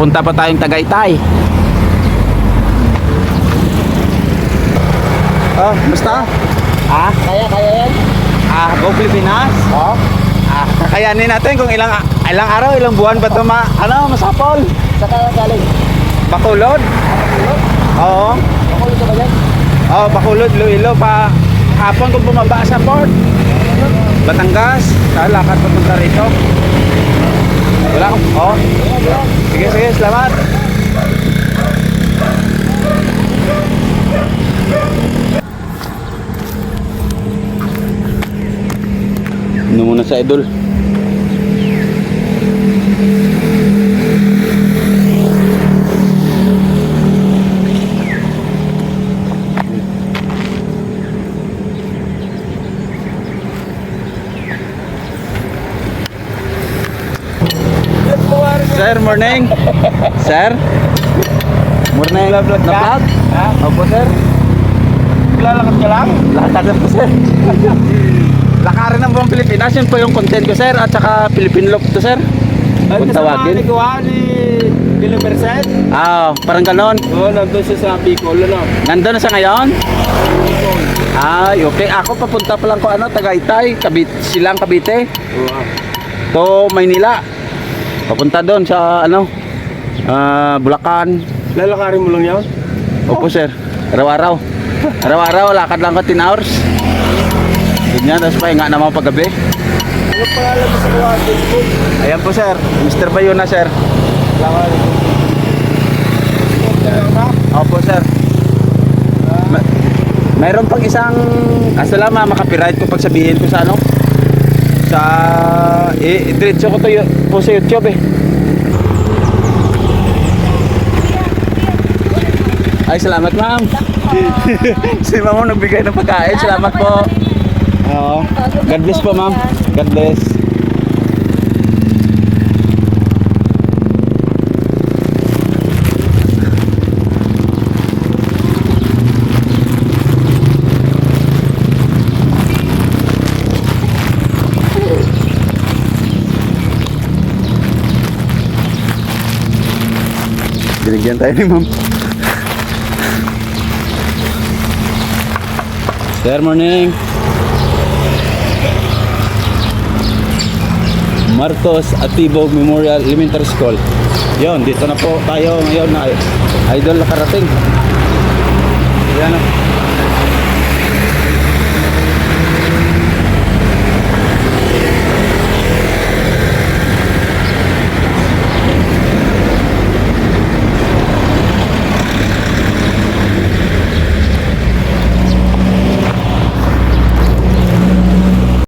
papunta pa tayong Tagaytay. Oh, basta? Ah, Kaya, kaya yan? ah, go Pilipinas. Oo. Ah, kakayanin natin kung ilang ilang araw, ilang buwan ba ito ma, ano, masapol? Sa kaya galing? Bakulod? Oo. Ako ito ba yan? Oh, Bakulod, Iloilo pa hapon kung bumaba sa port. Batangas, sa lakad papunta rito. Wala akong, oh. Sige, sige, salamat. Ano muna sa idol? Sir, morning. Sir? Morning. Na vlog? Opo, sir. Lalakad ka lang? Lakad na po, sir. Lakarin ng buong Pilipinas. Yun po yung content ko, sir. At saka Philippine Loop to, sir. Kung tawagin. ni Kuha ni Billy Merced. Ah, parang ganon. Oo, nandun siya sa Bicol, ano? Nandun na siya ngayon? Ay, okay. Ako papunta pa lang ko ano, Tagaytay, Cavite, Silang Cavite. Oo. To Maynila. Papunta doon sa ano, ah, Bulacan. Lalakarin mo lang yan? Opo, sir. Araw-araw. Araw-araw, lakad lang ko 10 hours. Ganyan, tapos pahinga naman paggabi. Ano pangalan mo sa Kuha Facebook? Ayan po, sir. Mr. Bayona, sir. Mo. Opo, sir. Ma- mayroon pang isang kaso lang ma makapiright ko pag sabihin ko sa ano sa eh diretso ko to po sa YouTube eh. Ay, salamat ma'am. si ma'am nagbigay ng pagkain. Salamat po. Oo. God bless po ma'am. God bless. Binigyan tayo ni ma'am. Sir, morning. Marcos Atibog Memorial Elementary School. Yon, dito na po tayo ngayon na idol na karating. Yan.